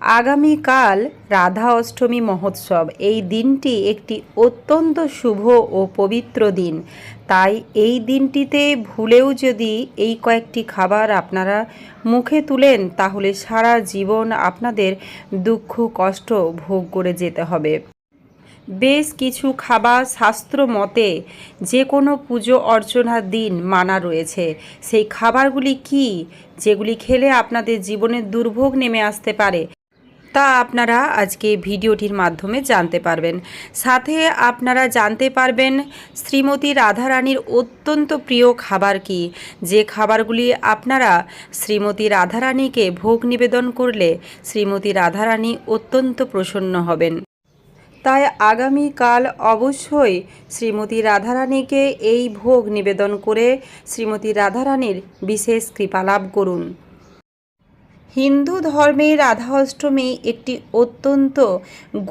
আগামীকাল রাধা অষ্টমী মহোৎসব। এই দিনটি একটি অত্যন্ত শুভ ও পবিত্র দিন। তাই এই দিনটিতে ভুলেও যদি এই কয়েকটি খাবার আপনারা মুখে তুলেন, তাহলে সারা জীবন আপনাদের দুঃখ, কষ্ট ভোগ করে যেতে হবে। বেশ কিছু খাবার শাস্ত্র মতে যে কোনো পুজো অর্চনার দিন মানা রয়েছে। সেই খাবারগুলি কি? যেগুলি খেলে আপনাদের জীবনে দুর্ভোগ নেমে আসতে পারে। তা আপনারা আজকে ভিডিওটির মাধ্যমে জানতে পারবেন। সাথে আপনারা জানতে পারবেন শ্রীমতী রাধারানীর অত্যন্ত প্রিয় খাবার কি। যে খাবারগুলি আপনারা শ্রীমতী রাধারানীকে ভোগ নিবেদন করলে শ্রীমতী রাধারানী অত্যন্ত প্রসন্ন হবেন। তাই আগামীকাল অবশ্যই শ্রীমতী রাধারানীকে এই ভোগ নিবেদন করে শ্রীমতী রাধারানীর বিশেষ কৃপা লাভ করুন। হিন্দু ধর্মে রাধা অষ্টমী একটি অত্যন্ত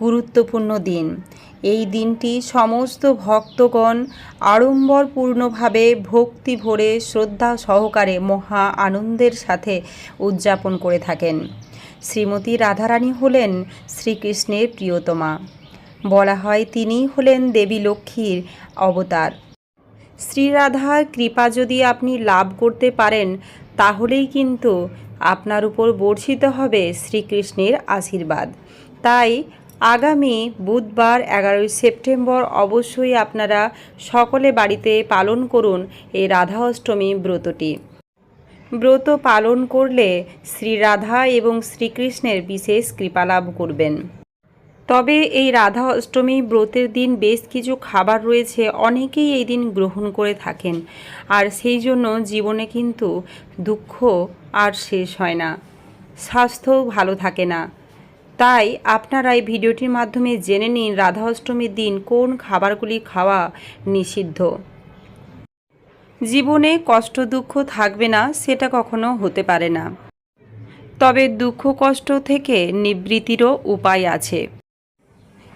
গুরুত্বপূর্ণ দিন। এই দিনটি সমস্ত ভক্তগণ আড়ম্বরপূর্ণভাবে ভক্তি ভরে শ্রদ্ধা সহকারে মহা আনন্দের সাথে উদযাপন করে থাকেন। শ্রীমতী রাধারানী হলেন শ্রীকৃষ্ণের প্রিয়তমা। বলা হয় তিনি হলেন দেবী লক্ষ্মীর অবতার। শ্রীরাধার কৃপা যদি আপনি লাভ করতে পারেন, তাহলেই কিন্তু আপনার উপর বর্ষিত হবে শ্রীকৃষ্ণের আশীর্বাদ। তাই আগামী বুধবার এগারোই সেপ্টেম্বর অবশ্যই আপনারা সকলে বাড়িতে পালন করুন এই রাধা অষ্টমী ব্রতটি। ব্রত পালন করলে শ্রী রাধা এবং শ্রীকৃষ্ণের বিশেষ কৃপালাভ করবেন। তবে এই রাধা অষ্টমী ব্রতের দিন বেশ কিছু খাবার রয়েছে, অনেকেই এই দিন গ্রহণ করে থাকেন। আর সেই জন্য জীবনে কিন্তু দুঃখ আর শেষ হয় না। স্বাস্থ্যও ভালো থাকে না। তাই আপনারা এই ভিডিওটির মাধ্যমে জেনে নিন রাধা অষ্টমীর দিন কোন খাবারগুলি খাওয়া নিষিদ্ধ। জীবনে কষ্ট দুঃখ থাকবে না, সেটা কখনো হতে পারে না। তবে দুঃখ কষ্ট থেকে নিবৃত্তিরও উপায় আছে।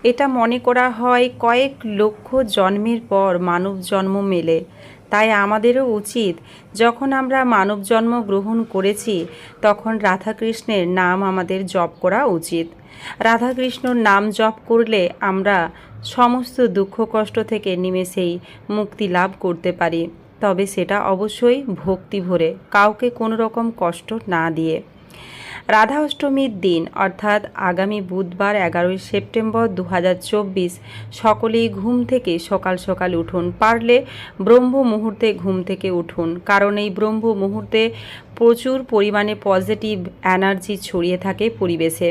এটা মনে করা হয় কয়েক লক্ষ জন্মের পর মানব জন্ম মেলে। তাই আমাদেরও উচিত, যখন আমরা মানব জন্ম গ্রহণ করেছি, তখন রাধাকৃষ্ণের নাম আমাদের জপ করা উচিত। রাধাকৃষ্ণর নাম জপ করলে আমরা সমস্ত দুঃখ কষ্ট থেকে নিমেষেই মুক্তি লাভ করতে পারি। তবে সেটা অবশ্যই ভক্তি ভরে, কাউকে কোনো রকম কষ্ট না দিয়ে। রাধা অষ্টমীর দিন, অর্থাৎ আগামী বুধবার এগারোই সেপ্টেম্বর দু হাজার চব্বিশ। সকলেই ঘুম থেকে সকাল সকাল উঠুন। পারলে ব্রহ্ম মুহূর্তে ঘুম থেকে উঠুন। কারণ এই ব্রহ্ম মুহূর্তে প্রচুর পরিমাণে পজিটিভ এনার্জি ছড়িয়ে থাকে পরিবেশে।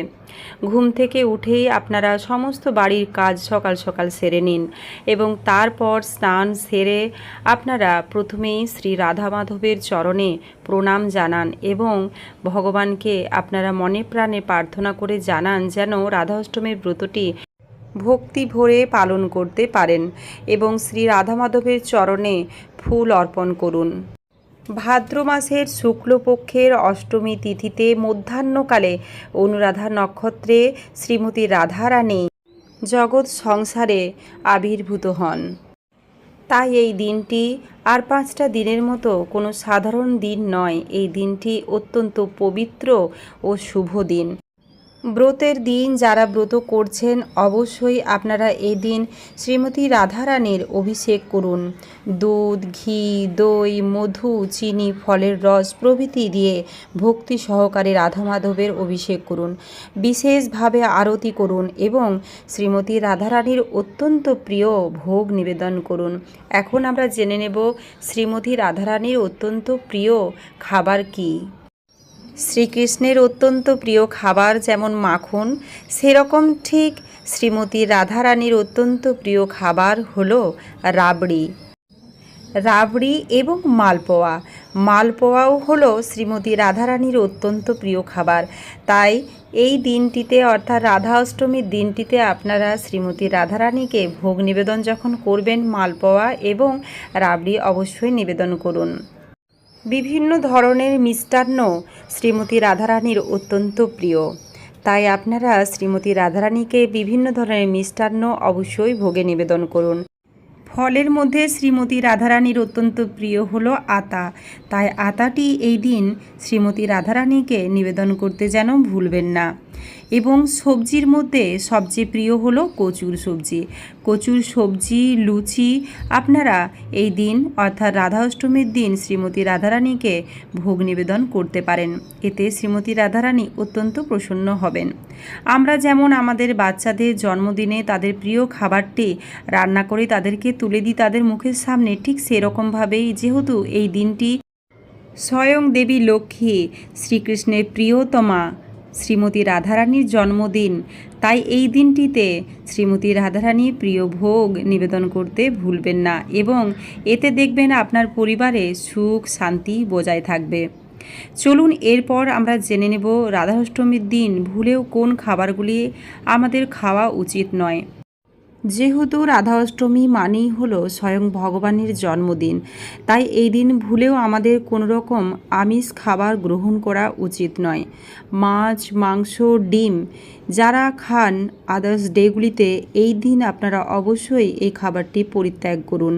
ঘুম থেকে উঠেই আপনারা সমস্ত বাড়ির কাজ সকাল সকাল সেরে নিন এবং তারপর স্নান সেরে আপনারা প্রথমেই শ্রী রাধা মাধবের চরণে প্রণাম জানান এবং ভগবানকে আপনারা মনে প্রাণে প্রার্থনা করে জানান যেন রাধা অষ্টমীর ব্রতটি ভক্তি ভরে পালন করতে পারেন এবং শ্রী রাধা মাধবের চরণে ফুল অর্পণ করুন। ভাদ্র মাসের শুক্লপক্ষের অষ্টমী তিথিতে মধ্যাহ্নকালে অনুরাধা নক্ষত্রে শ্রীমতী রাধারানী জগৎ সংসারে আবির্ভূত হন। তাই এই দিনটি আর পাঁচটা দিনের মতো কোনো সাধারণ দিন নয়। এই দিনটি অত্যন্ত পবিত্র ও শুভ দিন। ব্রতের দিন যারা ব্রত করছেন, অবশ্যই আপনারা এই দিন শ্রীমতী রাধারানীর অভিষেক করুন। দুধ, ঘি, দই, মধু, চিনি, ফলের রস প্রভৃতি দিয়ে ভক্তি সহকারে রাধা মাধবের অভিষেক করুন। বিশেষভাবে আরতি করুন এবং শ্রীমতী রাধারানীর অত্যন্ত প্রিয় ভোগ নিবেদন করুন। এখন আমরা জেনে নেব শ্রীমতী রাধারানীর অত্যন্ত প্রিয় খাবার কী। শ্রীকৃষ্ণের অত্যন্ত প্রিয় খাবার যেমন মাখন, সেরকম ঠিক শ্রীমতী রাধারানীর অত্যন্ত প্রিয় খাবার হলো রাবড়ি। রাবড়ি এবং মালপোয়া। মালপোয়াও হলো শ্রীমতী রাধারানীর অত্যন্ত প্রিয় খাবার। তাই এই দিনটিতে অর্থাৎ রাধা অষ্টমীর দিনটিতে আপনারা শ্রীমতী রাধারানীকে ভোগ নিবেদন যখন করবেন মালপোয়া এবং রাবড়ি অবশ্যই নিবেদন করুন। বিভিন্ন ধরনের মিষ্টান্ন শ্রীমতী রাধারানীর অত্যন্ত প্রিয়। তাই আপনারা শ্রীমতী রাধারানীকে বিভিন্ন ধরনের মিষ্টান্ন অবশ্যই ভোগে নিবেদন করুন। ফলের মধ্যে শ্রীমতী রাধারানীর অত্যন্ত প্রিয় হলো আতা। তাই আতাটি এই দিন শ্রীমতী রাধারানীকে নিবেদন করতে যেন ভুলবেন না। এবং সবজির মধ্যে সবচেয়ে প্রিয় হলো কচুর সবজি। কচুর সবজি, লুচি, আপনারা এই দিন অর্থাৎ রাধা অষ্টমীর দিন শ্রীমতী রাধারানীকে ভোগ নিবেদন করতে পারেন। এতে শ্রীমতী রাধারানী অত্যন্ত প্রসন্ন হবেন। আমরা যেমন আমাদের বাচ্চাদের জন্মদিনে তাদের প্রিয় খাবারটি রান্না করে তাদেরকে তুলে দিই তাদের মুখের সামনে, ঠিক সেরকমভাবেই যেহেতু এই দিনটি স্বয়ং দেবী লক্ষ্মী শ্রীকৃষ্ণের প্রিয়তমা শ্রীমতী রাধারানীর জন্মদিন। তাই এই দিনটিতে শ্রীমতী রাধারানী প্রিয় ভোগ নিবেদন করতে ভুলবেন না এবং এতে দেখবেন আপনার পরিবারে সুখ, শান্তি বজায় থাকবে। চলুন এরপর আমরা জেনে নেব রাধাষ্টমীর দিন। ভুলেও কোন খাবারগুলি আমাদের খাওয়া উচিত নয়। যেহেতু রাধা অষ্টমী মানেই হলো স্বয়ং ভগবানের জন্মদিন, তাই এই দিন ভুলেও আমাদের কোনো রকম আমিষ খাবার গ্রহণ করা উচিত নয়। মাছ, মাংস, ডিম, যারা খান আদার্স ডেগুলিতে এই দিন আপনারা অবশ্যই এই খাবারটি পরিত্যাগ করুন।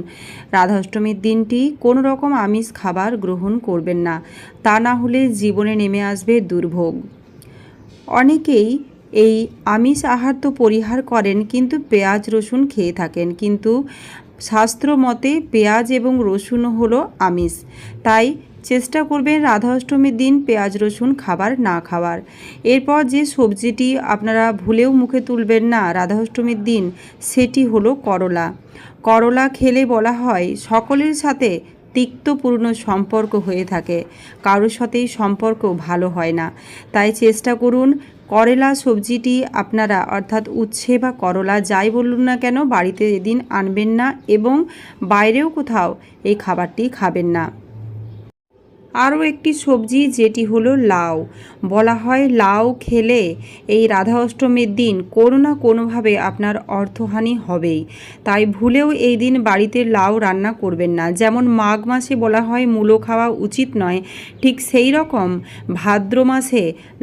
রাধা অষ্টমীর দিনটি কোনো রকম আমিষ খাবার গ্রহণ করবেন না, তা না হলে জীবনে নেমে আসবে দুর্ভোগ। অনেকেই এই আমিষ আহার তো পরিহার করেন, কিন্তু পেঁয়াজ, রসুন খেয়ে থাকেন। কিন্তু শাস্ত্র মতে পেঁয়াজ এবং রসুন হলো আমিষ। তাই চেষ্টা করবেন রাধা অষ্টমীর দিন পেঁয়াজ, রসুন খাবার না খাওয়ার। এরপর যে সবজিটি আপনারা ভুলেও মুখে তুলবেন না রাধা অষ্টমীর দিন, সেটি হলো করলা। করলা খেলে বলা হয়, সকলের সাথে তিক্তপূর্ণ সম্পর্ক হয়ে থাকে। কারোর সাথেই সম্পর্ক ভালো হয় না। তাই চেষ্টা করুন করলা সবজিটি আপনারা অর্থাৎ উচ্ছে বা করলা যাই বলুন না কেন বাড়িতে এদিন আনবেন না এবং বাইরেও কোথাও এই খাবারটি খাবেন না। আরও একটি সবজি যেটি হলো লাউ। বলা হয় লাউ খেলে এই রাধা অষ্টমীর দিন কোনো না কোনোভাবে আপনার অর্থহানি হবেই। তাই ভুলেও এই দিন বাড়িতে লাউ রান্না করবেন না। যেমন মাঘ মাসে বলা হয় মূলো খাওয়া উচিত নয়, ঠিক সেই রকম ভাদ্র মাসে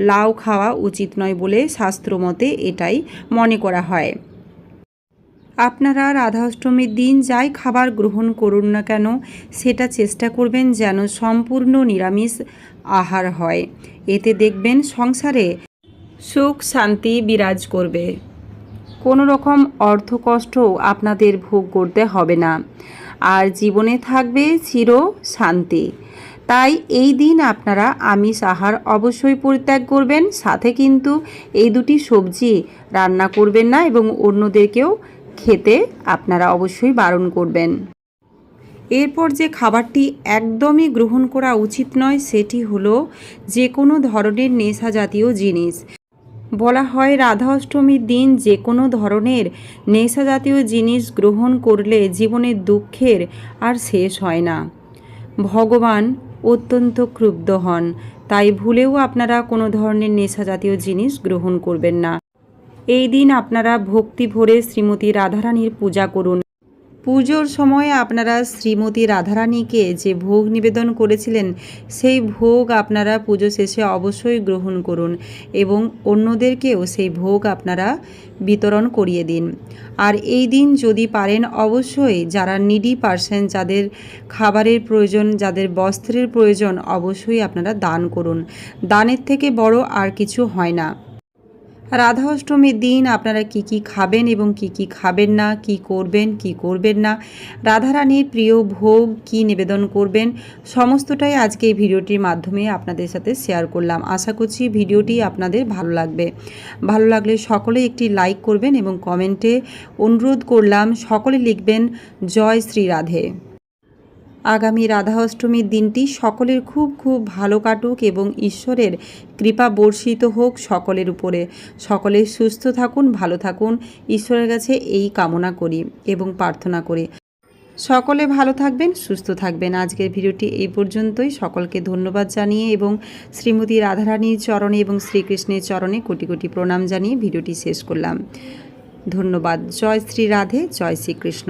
লাউ খাওয়া উচিত নয় বলে শাস্ত্রমতে এটাই মনে করা হয়। আপনারা রাধা অষ্টমীর দিন যাই খাবার গ্রহণ করুন না কেন, সেটা চেষ্টা করবেন যেন সম্পূর্ণ নিরামিষ আহার হয়। এতে দেখবেন সংসারে সুখ শান্তি বিরাজ করবে। কোনো রকম অর্থকষ্টও আপনাদের ভোগ করতে হবে না। আর জীবনে থাকবে চির শান্তি। তাই এই দিন আপনারা আমিষ আহার অবশ্যই পরিত্যাগ করবেন। সাথে কিন্তু এই দুটি সবজি রান্না করবেন না এবং অন্যদেরকেও খেতে আপনারা অবশ্যই বারণ করবেন। এরপর যে খাবারটি একদমই গ্রহণ করা উচিত নয়, সেটি হলো যে কোনো ধরনের নেশা জাতীয় জিনিস। বলা হয় রাধা অষ্টমীর দিন যে কোনো ধরনের নেশা জাতীয় জিনিস গ্রহণ করলে জীবনের দুঃখের আর শেষ হয় না। ভগবান অত্যন্ত ক্রুব্ধ হন, তাই ভুলেও আপনারা কোনো ধরনের নেশা জাতীয় জিনিস গ্রহণ করবেন না। এই দিন আপনারা ভক্তি ভরে শ্রীমতী রাধারানীর পূজা করুন। পুজোর সময় আপনারা শ্রীমতী রাধারানীকে যে ভোগ নিবেদন করেছিলেন, সেই ভোগ আপনারা পুজো শেষে অবশ্যই গ্রহণ করুন এবং অন্যদেরকেও সেই ভোগ আপনারা বিতরণ করিয়ে দিন। আর এই দিন যদি পারেন অবশ্যই যারা নিডি পার্সন যাদের খাবারের প্রয়োজন, যাদের বস্ত্রের প্রয়োজন, অবশ্যই আপনারা দান করুন। দানের থেকে বড় আর কিছু হয় না। রাধা অষ্টমীর দিন আপনারা কি কি খাবেন এবং কি কি খাবেন না, কি করবেন কি করবেন না, রাধারানীর প্রিয় ভোগ কি নিবেদন করবেন, সমস্তটাই আজকে এই ভিডিওটির মাধ্যমে আপনাদের সাথে শেয়ার করলাম। আশা করছি ভিডিওটি আপনাদের ভালো লাগবে। ভালো লাগলে সকলে একটি লাইক করবেন এবং কমেন্টে অনুরোধ করলাম, সকলে লিখবেন, জয় শ্রী রাধে। আগামী রাধা অষ্টমীর দিনটি সকলের খুব খুব ভালো কাটুক এবং ঈশ্বরের কৃপা বর্ষিত হোক সকলের উপরে। সকলে সুস্থ থাকুন, ভালো থাকুন। ঈশ্বরের কাছে এই কামনা করি এবং প্রার্থনা করি। সকলে ভালো থাকবেন, সুস্থ থাকবেন। আজকের ভিডিওটি এই পর্যন্তই। সকলকে ধন্যবাদ জানিয়ে এবং শ্রীমতী রাধারানীর চরণে এবং শ্রীকৃষ্ণের চরণে কোটি কোটি প্রণাম জানিয়ে ভিডিওটি শেষ করলাম। ধন্যবাদ। জয় শ্রী রাধে, জয় শ্রীকৃষ্ণ।